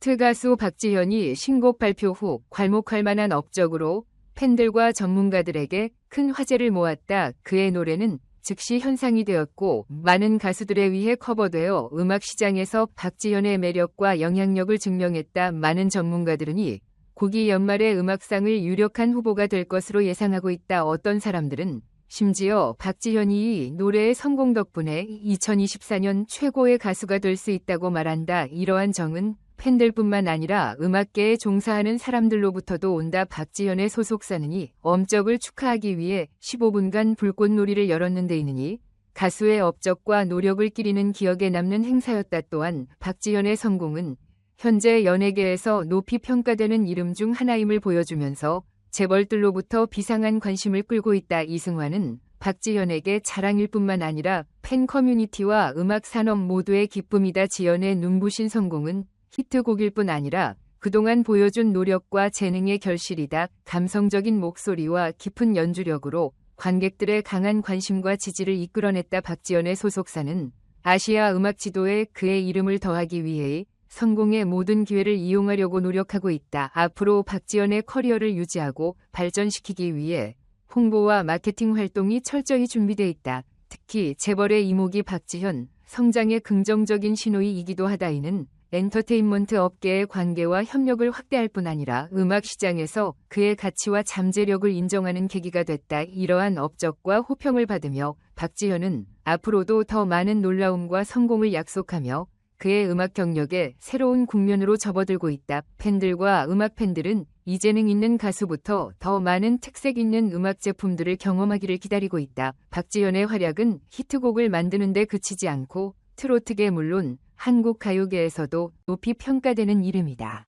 히트 가수 박지현이 신곡 발표 후 괄목할 만한 업적으로 팬들과 전문가들에게 큰 화제를 모았다. 그의 노래는 즉시 현상이 되었고 많은 가수들에 의해 커버되어 음악 시장에서 박지현의 매력과 영향력을 증명했다. 많은 전문가들은 이 곡이 연말에 음악상을 유력한 후보가 될 것으로 예상하고 있다. 어떤 사람들은 심지어 박지현이 이 노래의 성공 덕분에 2024년 최고의 가수가 될 수 있다고 말한다. 이러한 정은 팬들뿐만 아니라 음악계에 종사하는 사람들로부터도 온다. 박지현의 소속사는 이 엄적을 축하하기 위해 15분간 불꽃놀이를 열었는데 이느니 가수의 업적과 노력을 기리는 기억에 남는 행사였다. 또한 박지현의 성공은 현재 연예계에서 높이 평가되는 이름 중 하나임을 보여주면서 재벌들로부터 비상한 관심을 끌고 있다. 이승환은 박지현에게 자랑일 뿐만 아니라 팬 커뮤니티와 음악 산업 모두의 기쁨이다. 지연의 눈부신 성공은 히트곡일 뿐 아니라 그동안 보여준 노력과 재능의 결실이다. 감성적인 목소리와 깊은 연주력으로 관객들의 강한 관심과 지지를 이끌어냈다. 박지연의 소속사는 아시아 음악 지도에 그의 이름을 더하기 위해 성공의 모든 기회를 이용하려고 노력하고 있다. 앞으로 박지연의 커리어를 유지하고 발전시키기 위해 홍보와 마케팅 활동이 철저히 준비되어 있다. 특히 재벌의 이목이 박지현 성장의 긍정적인 신호이기도 하다. 이는 엔터테인먼트 업계의 관계와 협력을 확대할 뿐 아니라 음악 시장에서 그의 가치와 잠재력을 인정하는 계기가 됐다. 이러한 업적과 호평을 받으며 박지현은 앞으로도 더 많은 놀라움과 성공을 약속하며 그의 음악 경력에 새로운 국면으로 접어들고 있다. 팬들과 음악 팬들은 이 재능 있는 가수부터 더 많은 특색 있는 음악 제품들을 경험하기를 기다리고 있다. 박지현의 활약은 히트곡을 만드는 데 그치지 않고 트로트계 물론 한국 가요계에서도 높이 평가되는 이름이다.